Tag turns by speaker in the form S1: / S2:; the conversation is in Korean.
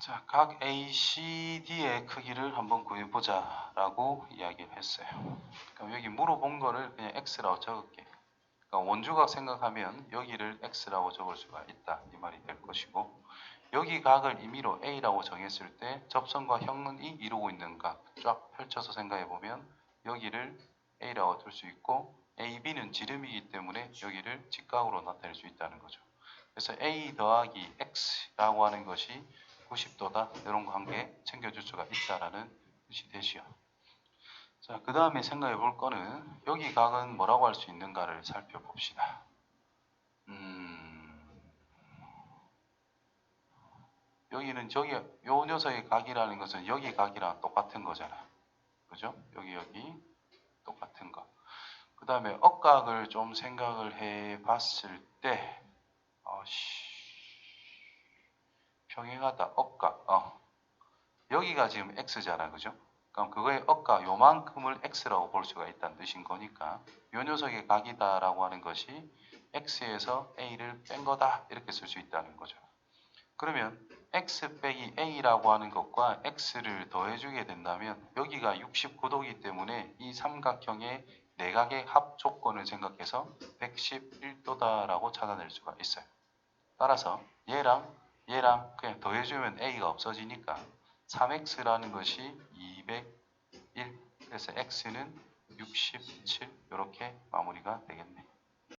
S1: 자, 각 ACD의 크기를 한번 구해보자 라고 이야기를 했어요. 그럼 여기 물어본 거를 그냥 X라고 적을게. 그러니까 원주각 생각하면 여기를 X라고 적을 수가 있다. 이 말이 될 것이고 여기 각을 임의로 A라고 정했을 때 접선과 형은이 이루고 있는 각 쫙 펼쳐서 생각해 보면 여기를 A라고 둘 수 있고 AB는 지름이기 때문에 여기를 직각으로 나타낼 수 있다는 거죠. 그래서 A 더하기 X라고 하는 것이 90도다 이런 개 챙겨줄 수가 있다라는 뜻이 되시요. 자, 그 다음에 생각해 볼 거는 여기 각은 뭐라고 할 수 있는가를 살펴봅시다. 음, 여기는 저기 요 녀석의 각이라는 것은 여기 각이랑 똑같은 거잖아. 그죠? 여기 여기 똑같은 거. 그 다음에 억각을 좀 생각을 해 봤을 때 어씨 평행하다 억각 어 여기가 지금 x잖아 그죠? 그럼 그거의 억각 요만큼을 x라고 볼 수가 있다는 뜻인 거니까 요 녀석의 각이다라고 하는 것이 x에서 a를 뺀 거다 이렇게 쓸 수 있다는 거죠. 그러면 x 빼기 a라고 하는 것과 x를 더해주게 된다면 여기가 69도이기 때문에 이 삼각형의 내각의 합 조건을 생각해서 111도다라고 찾아낼 수가 있어요. 따라서 얘랑 얘랑 그냥 더해주면 a가 없어지니까 3x라는 것이 201 그래서 x는 67 이렇게 마무리가 되겠네.